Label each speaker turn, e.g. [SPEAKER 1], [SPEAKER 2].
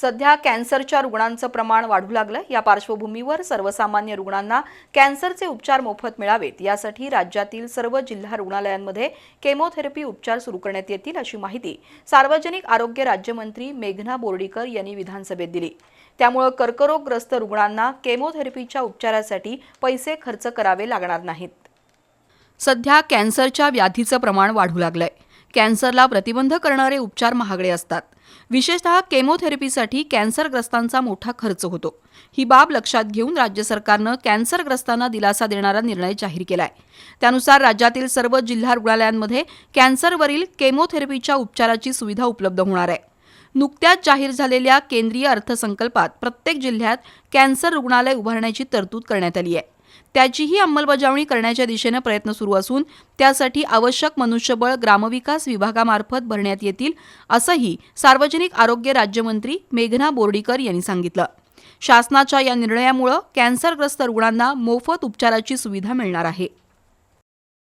[SPEAKER 1] सध्या कॅन्सरच्या रुग्णांचं प्रमाण वाढू लागलं या पार्श्वभूमीवर सर्वसामान्य रुग्णांना कॅन्सरचे उपचार मोफत मिळावेत. यासाठी राज्यातील सर्व जिल्हा रुग्णालयांमध्ये केमोथेरपी उपचार सुरू करण्यात येतील अशी माहिती सार्वजनिक आरोग्य राज्यमंत्री मेघना बोर्डीकर यांनी विधानसभेत दिली. त्यामुळे कर्करोगग्रस्त रुग्णांना केमोथेरपीच्या उपचारासाठी पैसे खर्च करावे लागणार नाहीत. सध्या कॅन्सरच्या व्याधीचं प्रमाण वाढू लागलंय. कॅन्सरला प्रतिबंध करणारे उपचार महागडे असतात. विशेषतः केमोथेरपीसाठी कॅन्सरग्रस्तांचा मोठा खर्च होतो. ही बाब लक्षात घेऊन राज्य सरकारनं कॅन्सरग्रस्तांना दिलासा देणारा निर्णय जाहीर केलाय. त्यानुसार राज्यातील सर्व जिल्हा रुग्णालयांमध्ये कॅन्सरवरील केमोथेरपीच्या उपचाराची सुविधा उपलब्ध होणार आहे. नुकत्याच जाहीर झालेल्या केंद्रीय अर्थसंकल्पात प्रत्येक जिल्ह्यात कॅन्सर रुग्णालय उभारण्याची तरतूद करण्यात आली आहे. त्याचीही अंमलबजावणी करण्याच्या दिशेनं प्रयत्न सुरू असून त्यासाठी आवश्यक मनुष्यबळ ग्रामविकास विभागामार्फत भरण्यात येतील असंही सार्वजनिक आरोग्य राज्यमंत्री मेघना बोर्डीकर यांनी सांगितलं. शासनाच्या या निर्णयामुळं कॅन्सरग्रस्त रुग्णांना मोफत उपचाराची सुविधा मिळणार आहे.